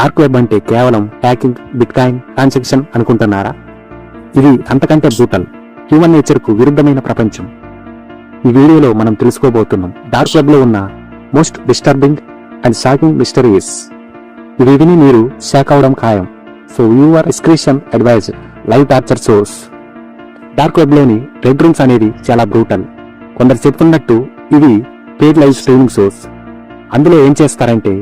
Dark web అంటే కేవలం hacking bitcoin transaction అనుకుంటున్నారా? ఇది అంతకంటే బ్రూటల్ హ్యూమన్ నేచర్కు విరుద్ధమైన ప్రపంచం. ఈ వీడియోలో మనం తెలుసుకోబోతున్నాం డార్క్ వెబ్లో ఉన్న most disturbing and shocking mysteries ఇవి విని మీరు షాక్ అవడం ఖాయం. So your description advise live torture source dark వెబ్లోని red rooms అనేది చాలా బ్రూటల్ కొందరు చెప్తున్నట్టు ఇవి పేడ్ లైవ్ స్ట్రీమింగ్ సోర్స్ అందులో ఏం చేస్తారంటే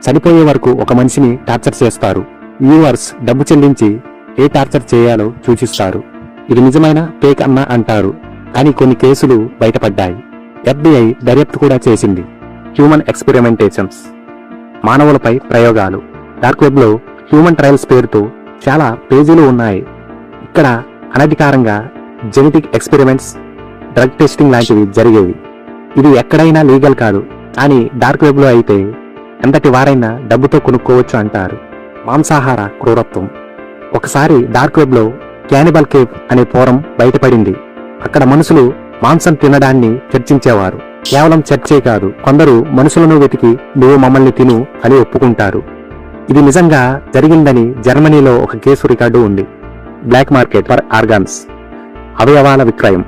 చనిపోయే వరకు ఒక మనిషిని టార్చర్ చేస్తారు. వ్యూవర్స్ డబ్బు చెల్లించి ఏ టార్చర్ చేయాలో సూచిస్తారు. ఇది నిజమైన పేక్ అన్న అంటారు. కానీ కొన్ని కేసులు బయటపడ్డాయి. ఎఫ్బిఐ దర్యాప్తు కూడా చేసింది. Human experimentations. మానవులపై ప్రయోగాలు. డార్క్ వెబ్లో హ్యూమన్ ట్రయల్స్ పేరుతో చాలా పేజీలు ఉన్నాయి. ఇక్కడ అనధికారంగా జెనెటిక్ ఎక్స్పెరిమెంట్స్ డ్రగ్ టెస్టింగ్ లాంటివి జరిగేవి. ఇది ఎక్కడైనా లీగల్ కాదు. కానీ డార్క్ వెబ్లో అయితే ఎంతటి వారైనా డబ్బుతో కొనుక్కోవచ్చు అంటారు. మాంసాహార క్రూరత్వం. ఒకసారి డార్క్ వెబ్లో క్యానిబల్ కేవ్ అనే ఫోరం బయటపడింది. అక్కడ మనుషులు మాంసం తినడాన్ని చర్చించేవారు. కేవలం చర్చే కాదు కొందరు మనుషులను వెతికి నువ్వు మమ్మల్ని తిను అని ఒప్పుకుంటారు. ఇది నిజంగా జరిగిందని జర్మనీలో ఒక కేసు రికార్డు ఉంది. Black market for organs. అవయవాల విక్రయం.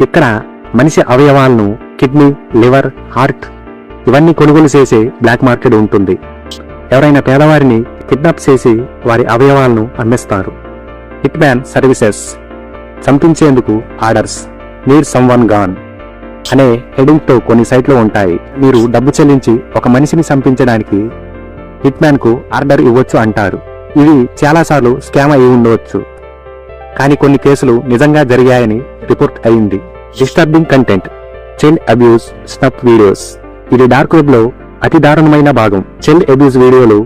ఇక్కడ మనిషి అవయవాలను కిడ్నీ లివర్ హార్ట్ ఇవన్నీ కొనుగోలు చేసే బ్లాక్ మార్కెట్ ఉంటుంది. ఎవరైనా పేదవారిని కిడ్నాప్ చేసి వారి అవయవాలను అమ్మేస్తారు. హిట్ మ్యాన్ సర్వీసెస్ చంపించేందుకు ఆర్డర్స్ నీర్ సమ్వన్ గాన్ అనే హెడింగ్తో కొన్ని సైట్లు ఉంటాయి. మీరు డబ్బు చెల్లించి ఒక మనిషిని చంపించడానికి హిట్ ఆర్డర్ ఇవ్వచ్చు అంటారు. ఇవి చాలాసార్లు స్కామ్ అయి ఉండవచ్చు. కానీ కొన్ని కేసులు నిజంగా జరిగాయని రిపోర్ట్ అయింది. Disturbing content child abuse snuff videos ఇది డార్క్ వెబ్లో అతి దారుణమైన భాగం. చైల్డ్ అబ్యూస్ వీడియోలు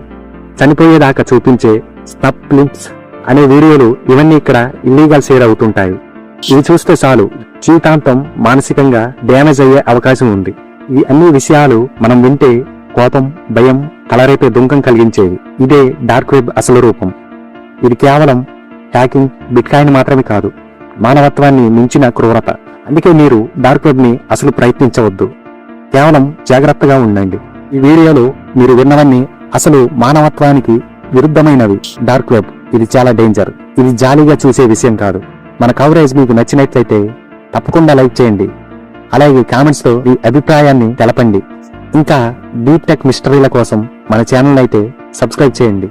చనిపోయేదాకా చూపించే స్నప్ క్లిప్స్ అనే వీడియోలు ఇవన్నీ ఇక్కడ ఇల్లీగల్ షేర్ అవుతుంటాయి. ఇవి చూస్తే చాలు జీవితాంతం మానసికంగా డ్యామేజ్ అయ్యే అవకాశం ఉంది. ఈ అన్ని విషయాలు మనం వింటే కోపం భయం కలరేపే దుంకం కలిగించేవి. ఇదే డార్క్ వెబ్ అసలు రూపం. ఇది కేవలం హ్యాకింగ్ బిట్కాయిన్ మాత్రమే కాదు మానవత్వాన్ని మించిన క్రూరత. అందుకే మీరు డార్క్ వెబ్ని అసలు ప్రయత్నించవద్దు. కేవలం జాగ్రత్తగా ఉండండి. ఈ వీడియోలో మీరు విన్నవన్నీ అసలు మానవత్వానికి విరుద్ధమైనవి. డార్క్ వెబ్ ఇది చాలా డేంజర్. ఇది జాలీగా చూసే విషయం కాదు. మన కవరేజ్ మీకు నచ్చినట్లయితే తప్పకుండా లైక్ చేయండి. అలాగే కామెంట్స్తో మీ అభిప్రాయాన్ని తెలపండి. ఇంకా డీప్ టెక్ మిస్టరీల కోసం మన ఛానల్ అయితే సబ్స్క్రైబ్ చేయండి.